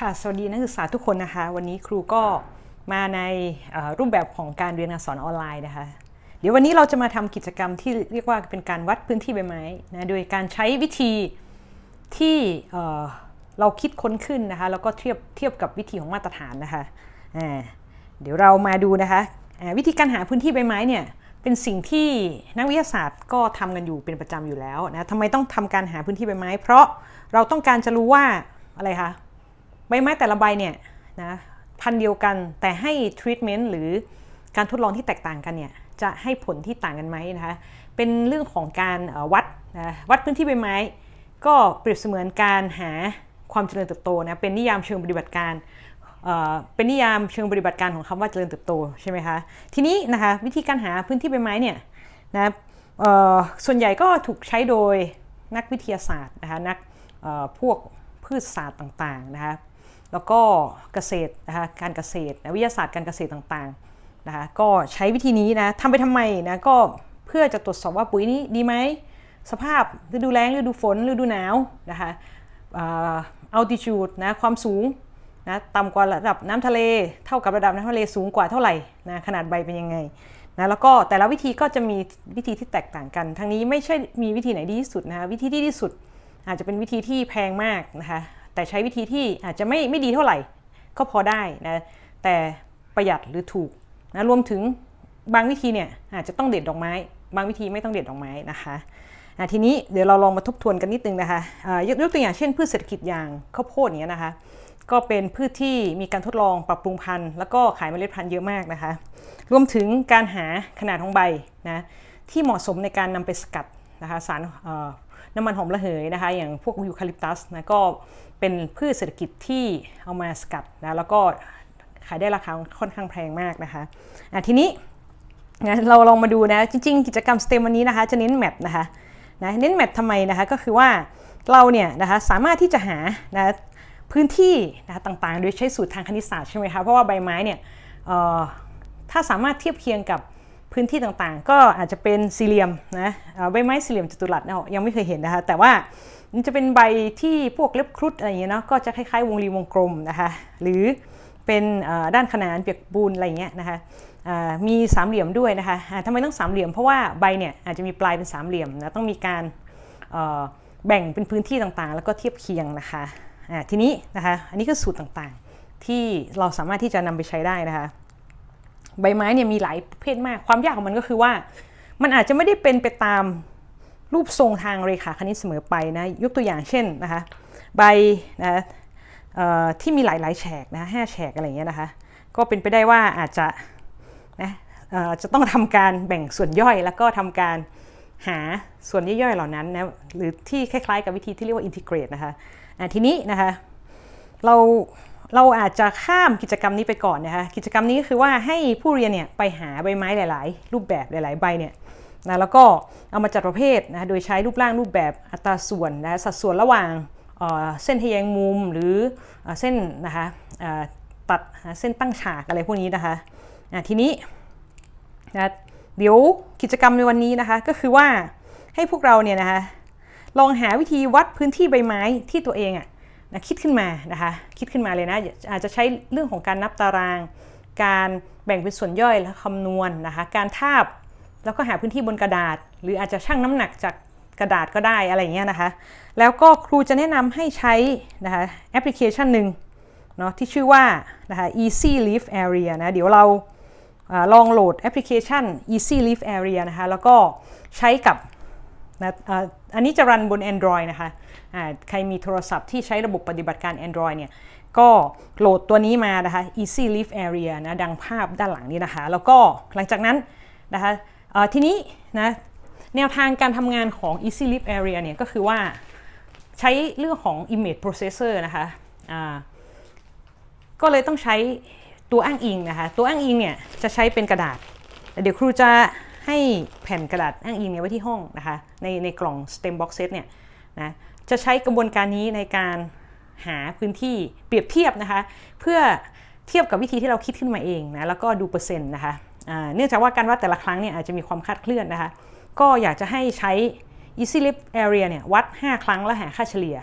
ค่ะ สวัสดีนักศึกษาทุกคนนะคะ วันนี้ครูก็มาในรูปแบบของการเรียนการสอนออนไลน์นะคะ เดี๋ยววันนี้เราจะมาทำกิจกรรมที่เรียกว่าเป็นการวัดพื้นที่ใบไม้นะโดยการใช้วิธีที่เเราคิดค้นขึ้นนะคะ แล้วก็เทียบเทียบกับวิธีของมาตรฐานนะคะเดี๋ยวเรามาดูนะคะวิธีการหาพื้นที่ใบไม้เนี่ยเป็นสิ่งที่นักวิทยาศาสตร์ก็ทำกันอยู่เป็นประจำอยู่แล้วนะทำไมต้องทำการหาพื้นที่ใบไม้ เพราะเราต้องการจะรู้ว่าอะไรคะ ไม้แต่ละใบเนี่ยนะพันเดียวกันแต่ให้ทรีทเมนต์หรือการทดลองที่แตกต่างกันเนี่ยจะให้ผลที่ต่างกันไหมนะคะเป็นเรื่องของการวัดนะวัดพื้นที่ใบไม้ ก็เปรียบเสมือนการหาความเจริญเติบโตนะเป็นนิยามเชิงปฏิบัติการเอ่อเป็นนิยามเชิงปฏิบัติการของคำว่าเจริญเติบโตใช่ไหมคะทีนี้นะคะวิธีการหาพื้นที่ใบไม้เนี่ยนะอ่อส่วนใหญ่ก็ถูกใช้โดยนักวิทยาศาสตร์นะคะนักอ่อพวกพืชศาสตร์ต่างๆนะคะ แล้วก็เกษตรนะคะการเกษตรวิทยาศาสตร์การเกษตรต่างๆนะคะก็ใช้วิธีนี้นะทำไปทำไมนะก็เพื่อจะตรวจสอบว่าปุ๋ยนี้ดีไหมสภาพฤดูแล้งฤดูฝนฤดูหนาวนะคะอัลติจูดนะความสูงนะต่ำกว่าระดับน้ำทะเล เท่ากับระดับน้ำทะเลสูงกว่าเท่าไหร่นะขนาดใบเป็นยังไงนะแล้วก็แต่ละวิธีก็จะมีวิธีที่แตกต่างกัน ทั้งนี้ไม่ใช่มีวิธีไหนดีที่สุดนะคะวิธีที่ดีที่สุด อาจจะเป็นวิธีที่แพงมากนะคะ แต่ใช้วิธีที่อาจจะไม่ไม่ดีเท่าไหร่ก็พอได้นะแต่ประหยัดหรือถูกนะรวมถึงบางวิธีเนี่ยอาจจะต้องเด็ดดอกไม้ บางวิธีไม่ต้องเด็ดดอกไม้นะคะอะทีนี้เดี๋ยวเราลองมาทบทวนกันนิดนึงนะคะยกยกตัวอย่างเช่นพืชเศรษฐกิจอย่างข้าวโพดเนี้ยนะคะ ก็เป็นพืชที่มีการทดลองปรับปรุงพันธุ์แล้วก็ขายเมล็ดพันธุ์เยอะมากนะคะ รวมถึงการหาขนาดของใบนะที่เหมาะสมในการนำไปสกัด นะคะสารน้ำมันหอมระเหยนะคะอย่างพวกยูคาลิปตัสนะก็เป็นพืชเศรษฐกิจที่เอามาสกัดนะแล้วก็ขายได้ราคาค่อนข้างแพงมากนะคะะทีนี้นะเราลองมาดูนะจริงๆ กิจกรรมสเต็มวันนี้นะคะจะเน้นแมปนะคะนะเน้นแมปทำไมนะคะก็คือว่าเราเนี่ยนะคะสามารถที่จะหานะพื้นที่นะต่างๆ โดยใช้สูตรทางคณิตศาสตร์ใช่ไหมคะเพราะว่าใบไม้เนี่ยถ้าสามารถเทียบเคียงกับ พื้นที่ต่างๆ ก็อาจจะเป็นสี่เหลี่ยมนะใบไม้สี่เหลี่ยมจัตุรัสเนี่ยยังไม่เคยเห็นนะคะ แต่ว่ามันจะเป็นใบที่พวกเล็บครุฑอะไรอย่างเงี้ยเนาะก็จะคล้ายๆ วงรีวงกลมนะคะหรือเป็นด้านขนานเปียกปูนอะไรอย่างเงี้ยนะคะมีสามเหลี่ยมด้วยนะคะทำไมต้องสามเหลี่ยมเพราะว่าใบเนี่ยอาจจะมีปลายเป็นสามเหลี่ยมนะต้องมีการแบ่งเป็นพื้นที่ต่างๆ แล้วก็เทียบเคียงนะคะทีนี้นะคะอันนี้คือสูตรต่างๆ ที่เราสามารถที่จะนำไปใช้ได้นะคะ ใบไม้เนี่ยมีหลายประเภทมาก ความยากของมันก็คือว่า มันอาจจะไม่ได้เป็นไปตามรูปทรงทางเรขาคณิตเสมอไปนะยกตัวอย่างเช่นนะคะใบนะที่มีหลายๆแฉกนะห้าแฉกอะไรเงี้ยนะคะ ก็เป็นไปได้ว่าอาจจะนะจะต้องทำการแบ่งส่วนย่อยแล้วก็ทำการหาส่วนย่อยๆเหล่านั้นนะหรือที่คล้ายๆกับวิธีที่เรียกว่าอินทิเกรตนะคะะทีนี้นะคะเรา เราอาจจะข้ามกิจกรรมนี้ไปก่อนนะคะกิจกรรมนี้ก็คือว่าให้ผู้เรียนเนี่ยไปหาใบไม้หลาย ๆ รูปแบบหลาย ๆ ใบเนี่ยนะแล้วก็เอามาจัดประเภทนะโดยใช้รูปร่างรูปแบบอัตราส่วนนะสัดส่วนระหว่างเส้นทะแยงมุมหรือเส้นนะคะตัดเส้นตั้งฉากอะไรพวกนี้นะคะอะทีนี้นะเดี๋ยวกิจกรรมในวันนี้นะคะก็คือว่าให้พวกเราเนี่ยนะคะลองหาวิธีวัดพื้นที่ใบไม้ที่ตัวเองอะ นะคิดขึ้นมานะคะคิดขึ้นมาเลยนะอาจจะใช้เรื่องของการนับตาราง การแบ่งเป็นส่วนย่อยและคำนวณนะคะการทาบแล้วก็หาพื้นที่บนกระดาษ หรืออาจจะชั่งน้ำหนักจากกระดาษก็ได้อะไรเงี้ยนะคะ แล้วก็ครูจะแนะนำให้ใช้นะคะแอปพลิเคชันหนึ่งเนาะที่ชื่อว่านะคะ Easy Leaf Area นะเดี๋ยวเราลองโหลดแอปพลิเคชัน Easy Leaf Area นะคะแล้วก็ใช้กับ นะอันนี้จะรันบน Android นะคะใครมีโทรศัพท์ที่ใช้ระบบปฏิบัติการ Android เนี่ยก็โหลดตัวนี้มานะคะ Easy Leaf Area นะดังภาพด้านหลังนี้นะคะ แล้วก็หลังจากนั้นนะคะทีนี้นะแนวทางการทำงานของ Easy Leaf Area เนี่ยก็คือว่าใช้เรื่องของ Image Processor นะคะก็เลยต้องใช้ตัวอ้างอิงนะคะ ตัวอ้างอิงเนี่ยจะใช้เป็นกระดาษ เดี๋ยวครูจะ ให้แผ่นกระดาษอ้างอิงเนี่ยไว้ที่ห้องนะคะในในกล่อง STEM Box Set เนี่ยนะจะใช้กระบวนการนี้ในการหาพื้นที่เปรียบเทียบนะคะเพื่อเทียบกับวิธีที่เราคิดขึ้นมาเองนะแล้วก็ดูเปอร์เซ็นต์นะคะเนื่องจากว่าการวัดแต่ละครั้งเนี่ยอาจจะมีความคลาดเคลื่อนนะคะก็อยากจะให้ใช้ Easy Lip Area เนี่ยวัด 5 ครั้งแล้วหาค่าเฉลี่ย